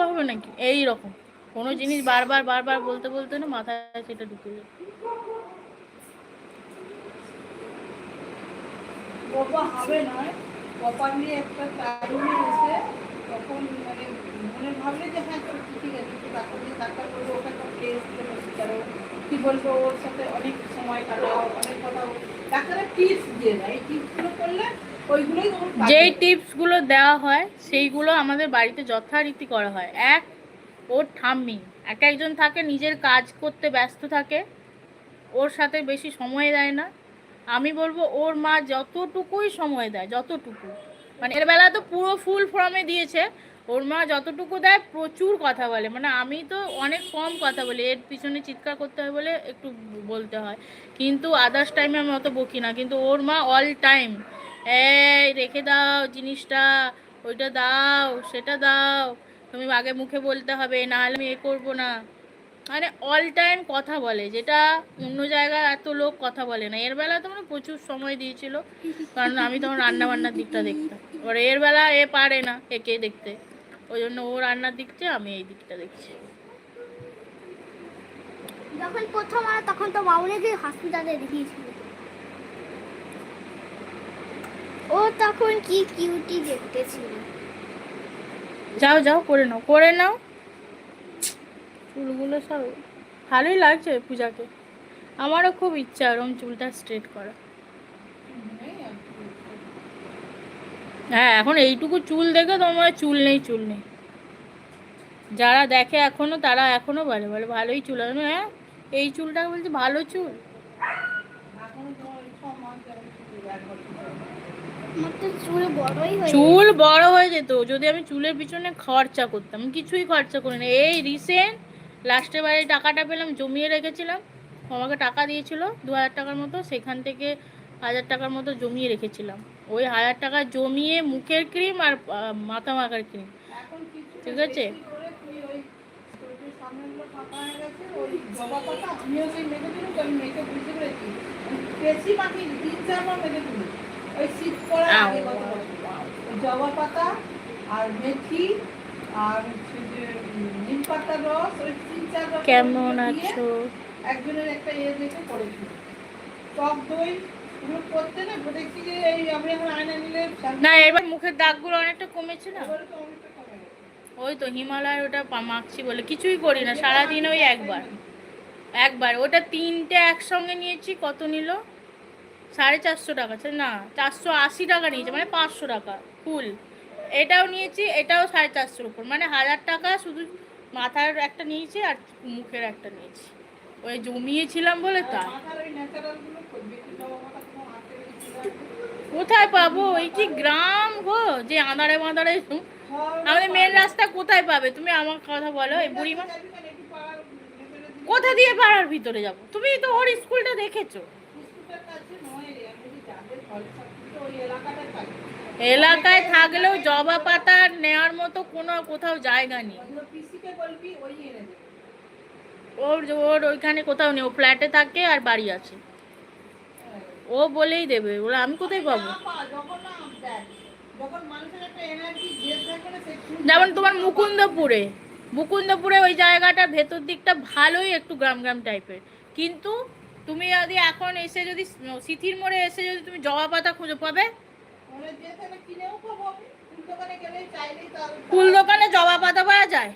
দেওয়া হবে নাকি? এই রকম কোনো জিনিস বারবার বারবার বলতে বলতে না মাথায় সেটা ঢুকে যায়। বাবা হবে নয়। প্রপারলি একটা টাইমে এসে তখন মানে মনে ভাবলে যে হ্যাঁ চলো ঠিক আছে, একটু ডাক্তার দিয়ে ডাক্তার বলব ওকে একটা টেস্ট করো কি বলব, ওর সাথে অনেক সময় কাটাও, অনেক কথা। ডাক্তারের টিপস দিয়ে দেয়। এই টিপসগুলো করলে যেই টিপসগুলো দেওয়া হয়, সেইগুলো আমাদের বাড়িতে যথারীতি করা হয়। এক, ওর ঠাম্মি। এক একজন থাকে, নিজের কাজ করতে ব্যস্ত থাকে। ওর সাথে বেশি সময় দেয় না। আমি বলব, ওর মা যতটুকুই সময় দেয়, যতটুকু। মানে এর বেলা তো পুরো ফুল ফর্মে দিয়েছে। ওর মা যতটুকু দেয়, প্রচুর কথা বলে। মানে আমি তো অনেক কম কথা বলি। এর পিছনে চিৎকার করতে হয় বলে একটু বলতে হয়। কিন্তু আদার্স টাইমে আমি অত বকি না। কিন্তু ওর মা অল টাইম এই, রেখে দাও জিনিসটা, ওইটা দাও, সেটা দাও। তুমি আগে মুখে বলতে হবে, নাহলে আমি এ করব না। মানে অল টাইম কথা বলে, যেটা অন্য জায়গায় এত লোক কথা বলে না। এর বেলা মানে প্রচুর সময় দিয়েছিল, কারণ আমি তখন রান্না বান্নার দিকটা দেখতাম। এবার এর বেলা এ পারে না, একে দেখতে। ওই জন্য ও রান্নার দিকটা আমি এই দিকটা দেখছি। যখন প্রথম তখন তো মামুনিকে হসপিটালে দেখিয়েছিল। ও তখন কি কিউটি দেখতে যাও যাও, করে নাও করে নাও। চুলগুলো সব ভালোই লাগছে পূজাকে। আমারও খুব ইচ্ছা ওরম চুলটা স্ট্রেট করা। হ্যাঁ এখন এইটুকু চুল দেখে তোমার চুল নেই চুল নেই। যারা দেখে এখনও, তারা এখনও বলে বলে ভালোই চুল হ্যাঁ এই চুলটা বলছে ভালো চুল এখনও তোমার ওই ছ মাস যেমন চুল এক বছর ধরে। আমার তো চুল বড়ই হয়ে বড় হয়ে যেত। যদি আমি চুলের পিছনে খরচা করতাম কিছুই খরচা করি না। এই রিসেন্ট লাস্টের বারে টাকাটা পেলাম জমিয়ে রেখেছিলাম। আমাকে টাকা দিয়েছিল দু হাজার টাকার মতো সেখান থেকে হাজার টাকার মতো জমিয়ে রেখেছিলাম। ওই হাজার টাকা জমিয়ে মুখের ক্রিম আর মাথা মাখার ক্রিম ঠিক আছে? বেশি যে ওই শীত পড়ার আগে জবা পাতা আর মেথি আর নিম পাতার রস ওই তিন কেমন আছো? একজনের একটা ইয়ে দেখে করেছি টক দই করতে না? দেখছি যে এই আমি এখন আয়না নিলে না এবার মুখের দাগগুলো অনেকটা কমেছে না। ওই তো হিমালয় ওটা মাখছি বলে কিছুই করি না সারাদিন ওই একবার। একবার। ওটা তিনটে একসঙ্গে নিয়েছি কত নিল? সাড়ে চারশো টাকা আচ্ছা না, চারশো আশি টাকা নিয়েছে মানে পাঁচশো টাকা, ফুল। এটাও নিয়েছি, এটাও সাড়ে চারশোর উপর মানে হাজার টাকা শুধু মাথার একটা নিয়েছি আর মুখের একটা নিয়েছি। ওই জমিয়েছিলাম বলে তা ওই কোথায় পাবো? এই কি গ্রাম গো? যে আঁধারে মাদারে আমাদের মেন রাস্তা কোথায় পাবে? তুমি আমার কথা বলো, এই বুড়িমা। কোথা দিয়ে পাড়ার ভিতরে যাব? তুমি তো ওর স্কুলটা দেখেছ। এলাকায় থাকলেও জবা পাতা নেওয়ার মতো কোনো কোথাও জায়গা নেই। ওর ওর ওইখানে কোথাও নেই, ও ফ্ল্যাটে থাকে আর বাড়ি আছে। ও বলেই দেবে, ওরা আমি কোথায় পাবো? যেমন তোমার মুকুন্দপুরে মুকুন্দপুরে ওই জায়গাটার ভেতর দিকটা ভালোই একটু গ্রাম গ্রাম টাইপের কিন্তু তুমি যদি এখন এসে যদি সিথির মোড়ে এসে যদি তুমি জবা পাতা খুঁজে পাবে? ফুল দোকানে জবা পাতা পাওয়া যায়?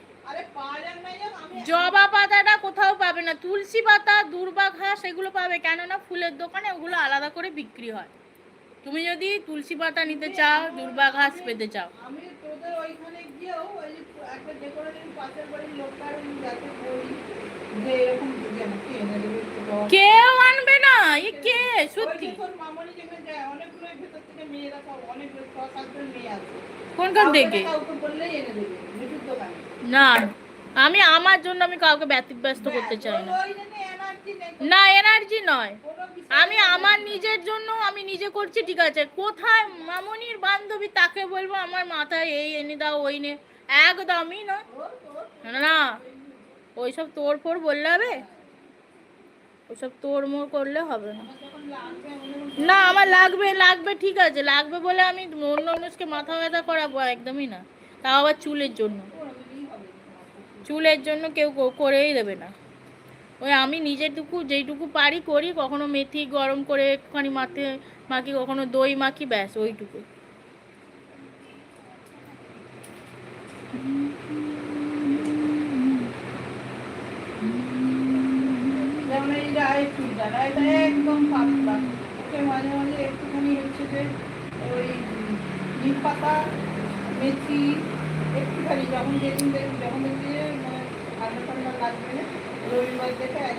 জবা পাতাটা কোথাও পাবে না। তুলসী পাতা দুর্বা ঘাস এগুলো পাবে কেননা ফুলের দোকানে ওগুলো আলাদা করে বিক্রি হয়। তুমি যদি তুলসী পাতা নিতে চাও দুর্বা ঘাস পেতে চাও। আমি তোদের ওইখানে গিয়েও ওই একটা দিন পাশের বাড়ির লোকটার যাকে বলি। কেউ আনবে না এ কে? সত্যি। কোনখান থেকে না আমি আমার জন্য আমি কাউকে ব্যতিব্যস্ত করতে চাই না। না এনার্জি নয়। আমি আমার নিজের জন্য আমি নিজে করছি ঠিক আছে। কোথায় মামনির বান্ধবী তাকে বলব আমার মাথায় এই এনে দাও ওই নে। একদমই না না। ওইসব তোর ফোর বললে হবে? ওইসব তোর মোর করলে হবে না। না, আমার লাগবে লাগবে, ঠিক আছে, লাগবে বলে আমি অন্য মানুষকে মাথা ব্যথা করাবো একদমই না। তাও আবার চুলের জন্য। চুলের জন্য কেউ করেই দেবে না। ওই আমি নিজেটুকু যেইটুকু পারি করি, কখনো মেথি গরম করে একটুখানি মাথে মাখি, কখনো দই মাখি, ব্যাস ওইটুকু যেমন এই রায়ের চুলটা রায়টা একদম পাতলা ওকে মাঝে মাঝে একটুখানি হচ্ছে যে ওই নিম মেথি, একটুখানি, যখন যেদিন যখন দেখছি যে মানে ঠান্ডা লাগবে রবিবার দেখে